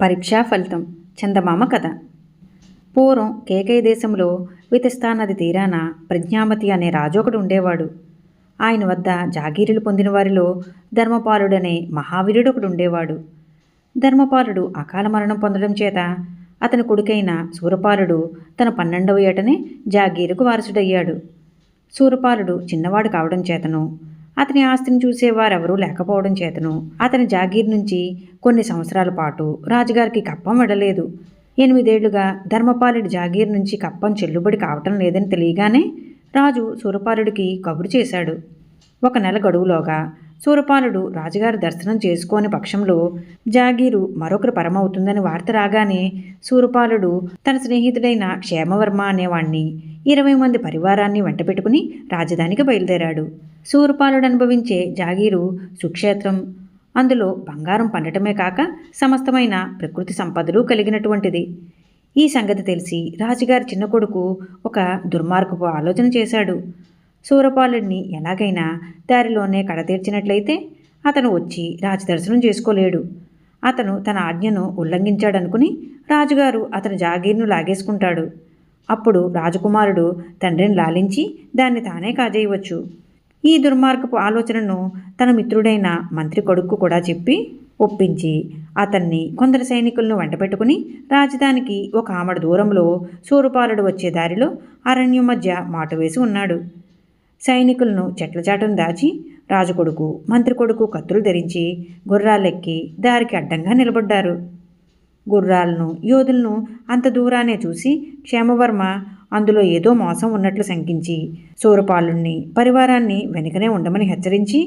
పరీక్షా ఫలితం. చందమామ కథ. పూర్వం కేకయ దేశంలో వితస్తా నది తీరాన ప్రజ్ఞామతి అనే రాజు ఒకడు ఉండేవాడు. ఆయన వద్ద జాగీరులు పొందిన వారిలో ధర్మపాలుడనే మహావీరుడు ఒకడు ఉండేవాడు. ధర్మపాలుడు అకాల మరణం పొందడం చేత అతని కొడుకైన సూరపాలుడు తన పన్నెండవ ఏటనే జాగీరుకు వారసుడయ్యాడు. సూరపాలుడు చిన్నవాడు కావడం చేతను అతని ఆస్తిని చూసేవారెవరూ లేకపోవడం చేతను. అతని జాగీర్ నుంచి కొన్ని సంవత్సరాల పాటు రాజుగారికి కప్పం విడలేదు. ఎనిమిదేళ్ళుగా ధర్మపాలుడి జాగీర్ నుంచి కప్పం చెల్లుబడి కావటం లేదని తెలియగానే రాజు సూరపాలుడికి కబురు చేశాడు. ఒక నెల గడువులోగా సూరపాలుడు రాజుగారి దర్శనం చేసుకోని పక్షంలో జాగీరు మరొకరు పరమవుతుందని వార్త రాగానే సూరపాలుడు తన స్నేహితుడైన క్షేమవర్మ అనేవాణ్ణి ఇరవై మంది పరివారాన్ని వెంటబెట్టుకుని రాజధానికి బయలుదేరాడు. సూరపాలుడు అనుభవించే జాగీరు సుక్షేత్రం. అందులో బంగారం పండటమే కాక సమస్తమైన ప్రకృతి సంపదలు కలిగినటువంటిది. ఈ సంగతి తెలిసి రాజుగారి చిన్న కొడుకు ఒక దుర్మార్గపు ఆలోచన చేశాడు. సూరపాలుడిని ఎలాగైనా దారిలోనే కడతీర్చినట్లయితే అతను వచ్చి రాజదర్శనం చేసుకోలేడు. అతను తన ఆజ్ఞను ఉల్లంఘించాడనుకుని రాజుగారు అతని జాగీర్ను లాగేసుకుంటాడు. అప్పుడు రాజకుమారుడు తండ్రిని లాలించి దాన్ని తానే కాజేయవచ్చు. ఈ దుర్మార్గపు ఆలోచనను తన మిత్రుడైన మంత్రి కొడుకు కూడా చెప్పి ఒప్పించి అతన్ని కొందరు సైనికులను వెంటబెట్టుకుని రాజధానికి ఒక ఆమడ దూరంలో సూరుపాలుడు వచ్చే దారిలో అరణ్యం మధ్య మాట వేసి ఉన్నాడు. సైనికులను చెట్లచాటును దాచి రాజు కొడుకు మంత్రి కొడుకు కత్తులు ధరించి గుర్రాలెక్కి దారికి అడ్డంగా నిలబడ్డారు. గుర్రాలను యోధులను అంత దూరానే చూసి క్షేమవర్మ అందులో ఏదో మోసం ఉన్నట్లు శంకించి సూరపాలుణ్ణి పరివారాన్ని వెనుకనే ఉండమని హెచ్చరించి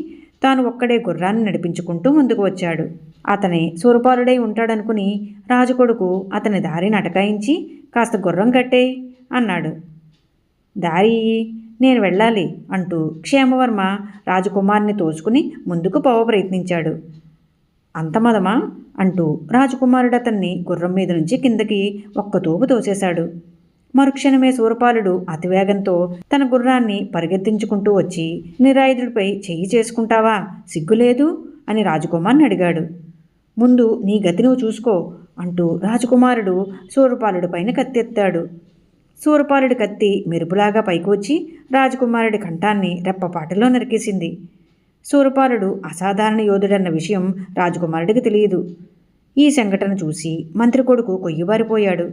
తాను ఒక్కడే గుర్రాన్ని నడిపించుకుంటూ ముందుకు వచ్చాడు. అతనే సూరపాలుడై ఉంటాడనుకుని రాజుకొడుకు అతని దారిని అటకాయించి కాస్త గుర్రం కట్టే అన్నాడు. దారి నేను వెళ్ళాలి అంటూ క్షేమవర్మ రాజకుమార్ని తోచుకుని ముందుకు పోవ ప్రయత్నించాడు. అంతమదమా అంటూ రాజకుమారుడు అతన్ని గుర్రం మీద నుంచి కిందకి ఒక్క తోపు తోసేశాడు. మరుక్షణమే శూరపాలుడు అతివేగంతో తన గుర్రాన్ని పరిగెత్తించుకుంటూ వచ్చి నిరాయుధుడిపై చెయ్యి చేసుకుంటావా? సిగ్గులేదు? అని రాజకుమార్ని అడిగాడు. ముందు నీ గతి నువ్వు చూసుకో అంటూ రాజకుమారుడు శూరపాలుడి పైన కత్తెత్తాడు. శూరపాలుడి కత్తి మెరుపులాగా పైకొచ్చి రాజకుమారుడి కంఠాన్ని రెప్పపాటలో నరికేసింది. శూరపాలుడు అసాధారణ యోధుడన్న విషయం రాజకుమారుడికి తెలియదు. ఈ సంఘటన చూసి మంత్రి కొడుకు కొయ్యబారిపోయాడు.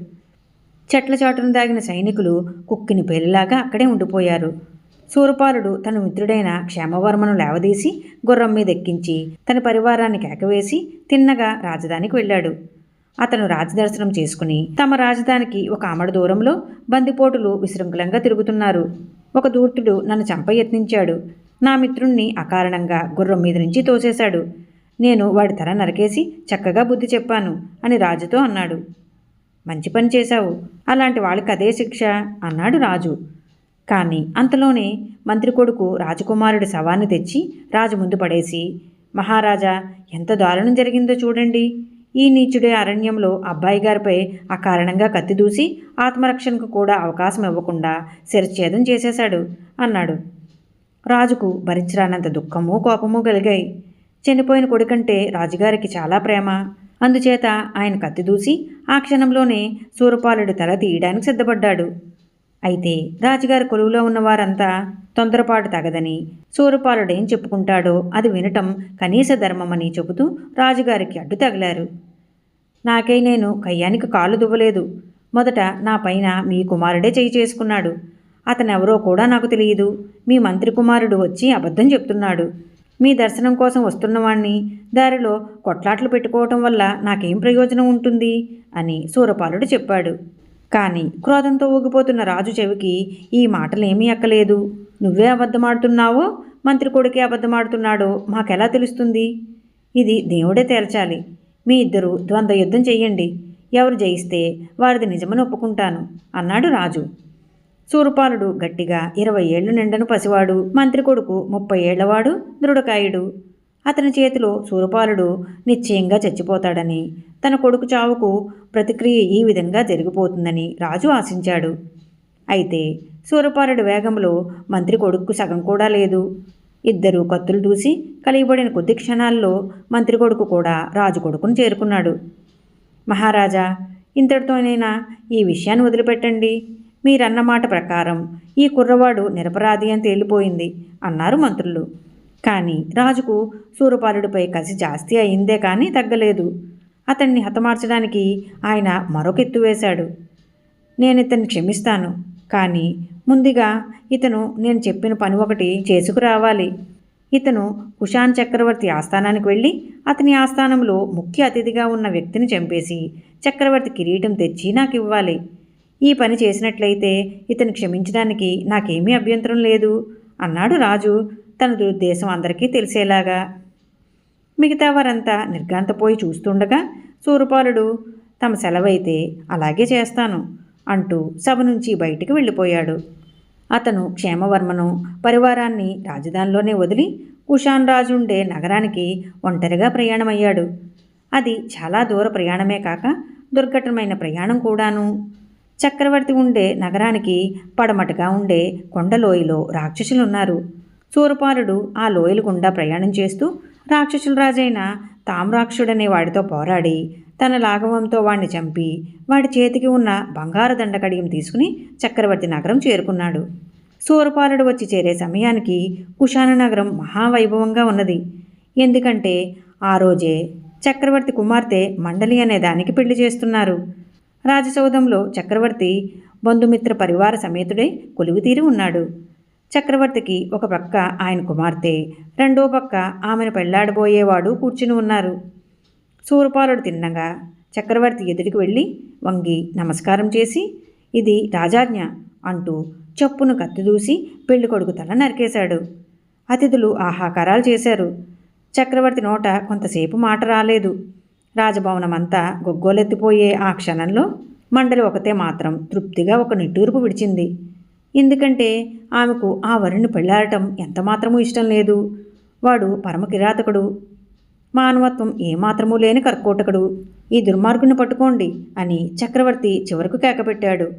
చెట్ల చాటును దాగిన సైనికులు కుక్కిని పేలిలాగా అక్కడే ఉండిపోయారు. శూరపాలుడు తన మిత్రుడైన క్షేమవర్మను లేవదీసి గుర్రం మీద ఎక్కించి తన పరివారాన్ని కేకవేసి తిన్నగా రాజధానికి వెళ్ళాడు. అతను రాజదర్శనం చేసుకుని తమ రాజధానికి ఒక ఆమడ దూరంలో బందిపోటులు విశృంఖలంగా తిరుగుతున్నారు. ఒక దూర్తుడు నన్ను చంప యత్నించాడు. నా మిత్రుణ్ణి అకారణంగా గుర్రం మీద నుంచి తోసేశాడు. నేను వాడి తల నరకేసి చక్కగా బుద్ధి చెప్పాను అని రాజుతో అన్నాడు. మంచి పని చేశావు. అలాంటి వాళ్ళకి అదే శిక్ష? అన్నాడు రాజు. కానీ అంతలోనే మంత్రి కొడుకు రాజకుమారుడి శవాన్ని తెచ్చి రాజు ముందు పడేసి మహారాజా ఎంత దారుణం జరిగిందో చూడండి. ఈ నీచుడే అరణ్యంలో అబ్బాయి గారిపై అకారణంగా కత్తి దూసి ఆత్మరక్షణకు కూడా అవకాశం ఇవ్వకుండా శిరచ్ఛేదం చేసేశాడు అన్నాడు. రాజుకు భరించరానంత దుఃఖము కోపము కలిగాయి. చనిపోయిన కొడుకంటే రాజుగారికి చాలా ప్రేమ. అందుచేత ఆయన కత్తి దూసి ఆ క్షణంలోనే సూరపాలుడు తల తీయడానికి సిద్ధపడ్డాడు. అయితే రాజుగారి కొలువులో ఉన్న వారంతా తొందరపాటు తగదని సూరపాలుడేం చెప్పుకుంటాడో అది వినటం కనీస ధర్మమని చెబుతూ రాజుగారికి అడ్డు తగిలారు. నాకై నేను కయ్యానికి కాలు దువ్వలేదు. మొదట నా పైన మీ కుమారుడే చేయి చేసుకున్నాడు. అతనెవరో కూడా నాకు తెలియదు. మీ మంత్రి కుమారుడు వచ్చి అబద్ధం చెప్తున్నాడు. మీ దర్శనం కోసం వస్తున్నవాణ్ణి దారిలో కొట్లాట్లు పెట్టుకోవటం వల్ల నాకేం ప్రయోజనం ఉంటుంది? అని సూరపాలుడు చెప్పాడు. కానీ క్రోధంతో ఊగిపోతున్న రాజు చెవికి ఈ మాటలేమీ ఎక్కలేదు నువ్వే అబద్ధమాడుతున్నావో మంత్రి కొడుకే అబద్ధమాడుతున్నాడో మాకెలా తెలుస్తుంది? ఇది దేవుడే తేల్చాలి. మీ ఇద్దరు ద్వంద్వ యుద్ధం చెయ్యండి. ఎవరు జయిస్తే వారిది నిజమని ఒప్పుకుంటాను అన్నాడు రాజు. సూరపాలుడు గట్టిగా ఇరవై ఏళ్ళు నిండను పసివాడు మంత్రి కొడుకు ముప్పై ఏళ్ళవాడు దృఢకాయుడు. అతని చేతిలో సూరపాలుడు నిశ్చయంగా చచ్చిపోతాడని తన కొడుకు చావుకు ప్రతిక్రియ ఈ విధంగా జరిగిపోతుందని రాజు ఆశించాడు. అయితే సూరపాలుడి వేగంలో మంత్రి కొడుకు సగం కూడా లేదు. ఇద్దరు కత్తులు దూసి కలిగిబడిన కొద్ది క్షణాల్లో మంత్రి కొడుకు కూడా రాజు కొడుకును చేరుకున్నాడు. మహారాజా ఇంతటితోనైనా ఈ విషయాన్ని వదిలిపెట్టండి. మీరన్న మాట ప్రకారం ఈ కుర్రవాడు నిరపరాధి అని తేలిపోయింది అన్నారు మంత్రులు. కానీ రాజుకు సూరపాలుడిపై కసి జాస్తి అయిందే కానీ తగ్గలేదు. అతన్ని హతమార్చడానికి ఆయన మరొక ఎత్తు వేశాడు. నేను ఇతన్ని క్షమిస్తాను. కానీ ముందుగా ఇతను నేను చెప్పిన పని ఒకటి చేసుకురావాలి. ఇతను కుషాన్ చక్రవర్తి ఆస్థానానికి వెళ్ళి అతని ఆస్థానంలో ముఖ్య అతిథిగా ఉన్న వ్యక్తిని చంపేసి చక్రవర్తి కిరీటం తెచ్చి నాకు ఇవ్వాలి ఈ పని చేసినట్లయితే ఇతను క్షమించడానికి నాకేమీ అభ్యంతరం లేదు అన్నాడు రాజు తన దురుద్దేశం అందరికీ తెలిసేలాగా. మిగతా వారంతా నిర్గాంతపోయి చూస్తుండగా సూరపాలుడు తమ సెలవైతే అలాగే చేస్తాను అంటూ సభ నుంచి బయటికి వెళ్ళిపోయాడు. అతను క్షేమవర్మను పరివారాన్ని రాజధానిలోనే వదిలి కుషాన్ రాజు ఉండే నగరానికి ఒంటరిగా ప్రయాణమయ్యాడు. అది చాలా దూర ప్రయాణమే కాక దుర్ఘటమైన ప్రయాణం కూడాను. చక్రవర్తి ఉండే నగరానికి పడమటగా ఉండే కొండలోయలో రాక్షసులున్నారు. సూరపాలుడు ఆ లోయల గుండా ప్రయాణం చేస్తూ రాక్షసుల రాజైన తామ్రాక్షుడనే వాడితో పోరాడి తన లాఘవంతో వాడిని చంపి వాడి చేతికి ఉన్న బంగారు దండకడియం తీసుకుని చక్రవర్తి నగరం చేరుకున్నాడు. సూరపాలుడు వచ్చి చేరే సమయానికి కుషాన నగరం మహావైభవంగా ఉన్నది. ఎందుకంటే ఆ రోజే చక్రవర్తి కుమార్తె మండలి అనే దానికి పెళ్ళి చేస్తున్నారు. రాజసౌధంలో చక్రవర్తి బంధుమిత్ర పరివార సమేతుడై కొలువుతీరి ఉన్నాడు. చక్రవర్తికి ఒక పక్క ఆయన కుమార్తె రెండో పక్క ఆమెను పెళ్ళాడబోయేవాడు కూర్చుని ఉన్నారు. సూరపాలుడు తిన్నగా చక్రవర్తి ఎదుటికి వెళ్ళి వంగి నమస్కారం చేసి ఇది రాజాజ్ఞ అంటూ చెప్పును కత్తిదూసి పెళ్ళి కొడుకు తల నరికేశాడు. అతిథులు ఆహాకారాలు చేశారు. చక్రవర్తి నోట కొంతసేపు మాట రాలేదు. రాజభవనమంతా గొగ్గోలెత్తిపోయే ఆ క్షణంలో మండలి ఒకతే మాత్రం తృప్తిగా ఒక నిట్టూర్పు విడిచింది. ఎందుకంటే ఆమెకు ఆ వరుణ్ణి పెళ్ళాడటం ఎంతమాత్రమూ ఇష్టం లేదు. వాడు పరమ కిరాతకుడు మానవత్వం ఏమాత్రమూ లేని కర్కోటకుడు. ఈ దుర్మార్గుని పట్టుకోండి అని చక్రవర్తి చివరకు కేకపెట్టాడు.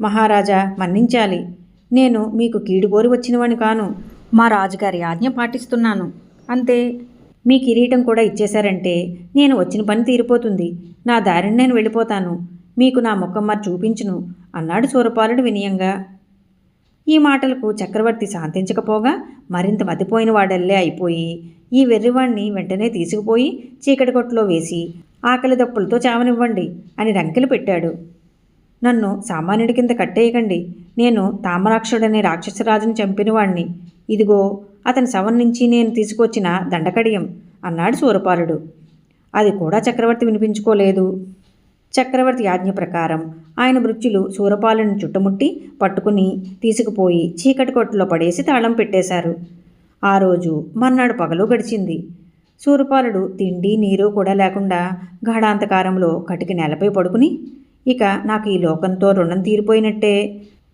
మహారాజా మన్నించాలి. నేను మీకు కీడుకోరి వచ్చినవాణ్ణి కాను. మా రాజుగారి ఆజ్ఞ పాటిస్తున్నాను. అంతే. మీ కిరీటం కూడా ఇచ్చేశారంటే నేను వచ్చిన పని తీరిపోతుంది. నా దారిని నేను వెళ్ళిపోతాను. మీకు నా ముఖం మరి చూపించును అన్నాడు సూరపాలుడు వినయంగా. ఈ మాటలకు చక్రవర్తి శాంతించకపోగా మరింత మతిపోయిన వాడల్లే అయిపోయి ఈ వెర్రివాణ్ణి వెంటనే తీసుకుపోయి చీకటి కొట్టులో వేసి ఆకలి దప్పులతో చావనివ్వండి అని రంకెలు పెట్టాడు. నన్ను సామాన్యుడి కింద కట్టేయకండి. నేను తామరాక్షుడనే రాక్షసరాజును చంపినవాణ్ణి. ఇదిగో అతని శవం నుంచి నేను తీసుకొచ్చిన దండకడియం అన్నాడు సూరపాలుడు. అది కూడా చక్రవర్తి వినిపించుకోలేదు. చక్రవర్తి ఆజ్ఞ ప్రకారం ఆయన మృత్యులు సూరపాలను చుట్టుముట్టి పట్టుకుని తీసుకుపోయి చీకటి కొట్టులో పడేసి తాళం పెట్టేశారు. ఆ రోజు మర్నాడు పగలు గడిచింది. సూరపాలుడు తిండి నీరు కూడా లేకుండా గాఢాంతకారంలో కటికి నేలపై పడుకుని ఇక నాకు ఈ లోకంతో రుణం తీరిపోయినట్టే.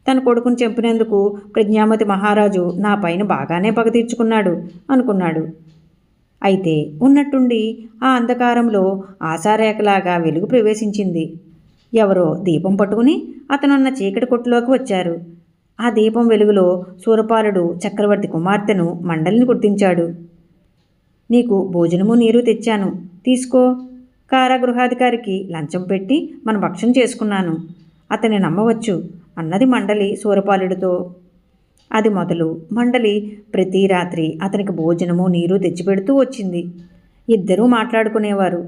తన కొడుకుని చంపినందుకు ప్రజ్ఞామతి మహారాజు నా పైన బాగానే పగ తీర్చుకున్నాడు అనుకున్నాడు. అయితే ఉన్నట్టుండి ఆ అంధకారంలో ఆశారేఖలాగా వెలుగు ప్రవేశించింది. ఎవరో దీపం పట్టుకుని అతనున్న చీకటి కొట్టులోకి వచ్చారు. ఆ దీపం వెలుగులో సూరపాలుడు చక్రవర్తి కుమార్తెను మండలిని గుర్తించాడు. నీకు భోజనము నీరు తెచ్చాను. తీసుకో. కారాగృహాధికారికి లంచం పెట్టి మన భక్షం చేసుకున్నాను. అతన్ని నమ్మవచ్చు. అన్నది మండలి సూరపాలుడితో. అది మొదలు మండలి ప్రతి రాత్రి అతనికి భోజనము నీరు తెచ్చిపెడుతూ వచ్చింది. ఇద్దరూ మాట్లాడుకునేవారు.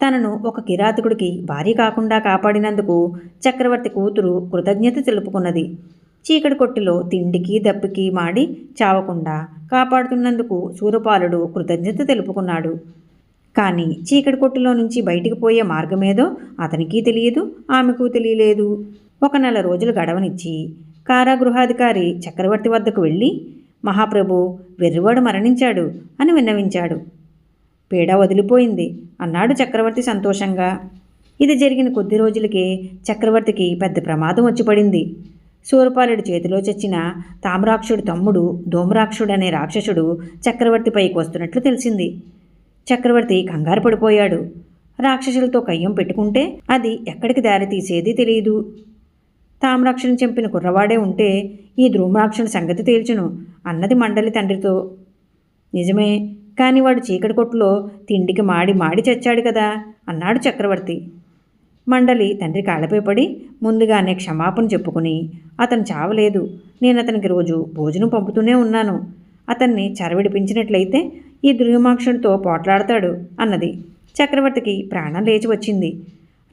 తనను ఒక కిరాతకుడికి భార్య కాకుండా కాపాడినందుకు చక్రవర్తి కూతురు కృతజ్ఞత తెలుపుకున్నది. చీకటి కొట్టులో తిండికి దప్పికి మాడి చావకుండా కాపాడుతున్నందుకు సూరపాలుడు కృతజ్ఞత తెలుపుకున్నాడు. కానీ చీకటి కొట్టులో నుంచి బయటికి పోయే మార్గమేదో అతనికి తెలియదు ఆమెకు తెలియలేదు. ఒక నెల రోజులు గడవనిచ్చి కారాగృహాధికారి చక్రవర్తి వద్దకు వెళ్ళి మహాప్రభు వెర్రివాడు మరణించాడు అని విన్నవించాడు. పీడ వదిలిపోయింది అన్నాడు చక్రవర్తి సంతోషంగా. ఇది జరిగిన కొద్ది రోజులకే చక్రవర్తికి పెద్ద ప్రమాదం వచ్చి పడింది. సూరపాలుడి చేతిలో చచ్చిన తామ్రాక్షుడి తమ్ముడు ధూమ్రాక్షుడు అనే రాక్షసుడు చక్రవర్తిపైకి వస్తున్నట్లు తెలిసింది. చక్రవర్తి కంగారు పడిపోయాడు. రాక్షసులతో కయ్యం పెట్టుకుంటే అది ఎక్కడికి దారి తీసేది తెలియదు. తామ్రాక్షుని చంపిన కుర్రవాడే ఉంటే ఈ ధ్రువరాక్షుని సంగతి తేల్చును అన్నది మండలి తండ్రితో. నిజమే కాని వాడు చీకటి కొట్టులో తిండికి మాడి మాడి చచ్చాడు కదా అన్నాడు చక్రవర్తి. మండలి తండ్రి కాళ్ళపై పడి ముందుగానే క్షమాపణ చెప్పుకుని అతను చావలేదు. నేను అతనికి రోజు భోజనం పంపుతూనే ఉన్నాను. అతన్ని చరవిడిపించినట్లయితే ఈ దుర్యమాక్షుడితో పోట్లాడతాడు అన్నది. చక్రవర్తికి ప్రాణం లేచి వచ్చింది.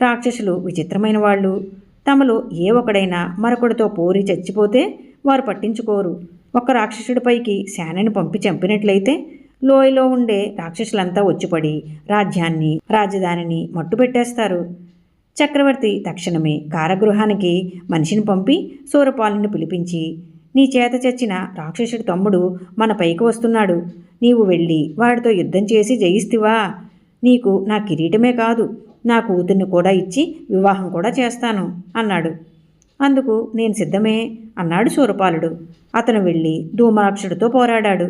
రాక్షసులు విచిత్రమైన వాళ్ళు. తమలో ఏ ఒకడైనా మరొకడితో పోరి చచ్చిపోతే వారు పట్టించుకోరు. ఒక రాక్షసుడిపైకి శానని పంపి చంపినట్లయితే లోయలో ఉండే రాక్షసులంతా వచ్చిపడి రాజ్యాన్ని రాజధానిని మట్టుపెట్టేస్తారు. చక్రవర్తి తక్షణమే కారాగృహానికి మనిషిని పంపి సూరపాలుని పిలిపించి నీ చేత చచ్చిన రాక్షసుడి తమ్ముడు మన పైకి వస్తున్నాడు. నీవు వెళ్ళి వాడితో యుద్ధం చేసి జయిస్తివా. నీకు నా కిరీటమే కాదు. నా కూతుర్ని కూడా ఇచ్చి వివాహం కూడా చేస్తాను అన్నాడు. అందుకు నేను సిద్ధమే అన్నాడు శూరపాలుడు. అతను వెళ్ళి ధూమాక్షుడితో పోరాడాడు.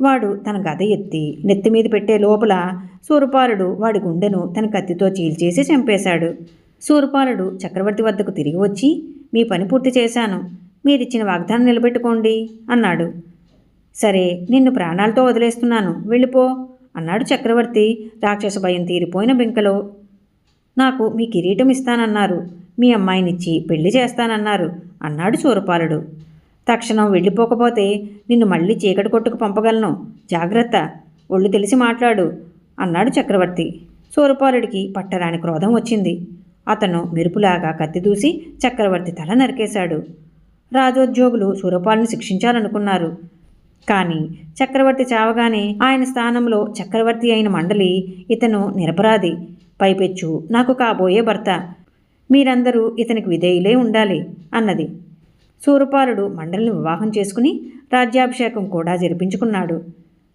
వాడు తన గద ఎత్తి నెత్తి మీద పెట్టే లోపల శూరపాలుడు వాడి గుండెను తన కత్తితో చీల్చేసి చంపేశాడు. శూరపాలుడు చక్రవర్తి వద్దకు తిరిగి వచ్చి మీ పని పూర్తి చేశాను. మీరిచ్చిన వాగ్దానం నిలబెట్టుకోండి అన్నాడు. సరే నిన్ను ప్రాణాలతో వదిలేస్తున్నాను. వెళ్ళిపో అన్నాడు చక్రవర్తి. రాక్షస భయం తీరిపోయిన బెంకలో నాకు మీ కిరీటం ఇస్తానన్నారు. మీ అమ్మాయినిచ్చి పెళ్ళి చేస్తానన్నారు అన్నాడు సూరపాలుడు తక్షణం వెళ్ళిపోకపోతే నిన్ను మళ్ళీ చీకటి కొట్టుకు పంపగలను. జాగ్రత్త ఒళ్ళు తెలిసి మాట్లాడు అన్నాడు చక్రవర్తి. సూరపాలుడికి పట్టరాని క్రోధం వచ్చింది. అతను మెరుపులాగా కత్తిదూసి చక్రవర్తి తల నరికేశాడు. రాజోద్యోగులు సూరపాలుని శిక్షించాలనుకున్నారు. కానీ చక్రవర్తి చావగానే ఆయన స్థానంలో చక్రవర్తి అయిన మండలి ఇతను నిరపరాధి. పైపెచ్చు. నాకు కాబోయే భర్త. మీరందరూ ఇతనికి విధేయులే ఉండాలి అన్నది. సూరపాలుడు మండలిని వివాహం చేసుకుని రాజ్యాభిషేకం కూడా జరిపించుకున్నాడు.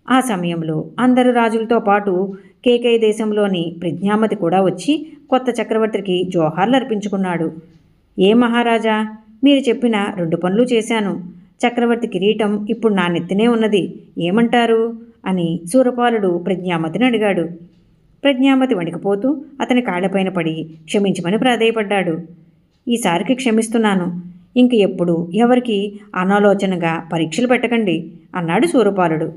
ఆ సమయంలో అందరు రాజులతో పాటు కేకై దేశంలోని ప్రజ్ఞామతి కూడా వచ్చి కొత్త చక్రవర్తికి జోహార్లు అర్పించుకున్నాడు. ఏ మహారాజా మీరు చెప్పిన రెండు పనులు చేశాను. చక్రవర్తి కిరీటం ఇప్పుడు నా నెత్తినే ఉన్నది. ఏమంటారు? అని సూరపాలుడు ప్రజ్ఞామతిని అడిగాడు. ప్రజ్ఞామతి వణికిపోతూ అతని కాళ్ళపైన పడి క్షమించమని ప్రాధేయపడ్డాడు. ఈసారికి క్షమిస్తున్నాను. ఇంక ఎప్పుడు ఎవరికి అనాలోచనగా పరీక్షలు పెట్టకండి అన్నాడు సూరపాలుడు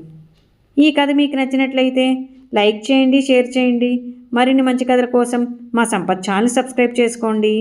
ఈ కథ మీకు నచ్చినట్లయితే లైక్ చేయండి షేర్ చేయండి. మరిన్ని మంచి కథల కోసం మా సంపత్ ఛానల్ సబ్స్క్రైబ్ చేసుకోండి.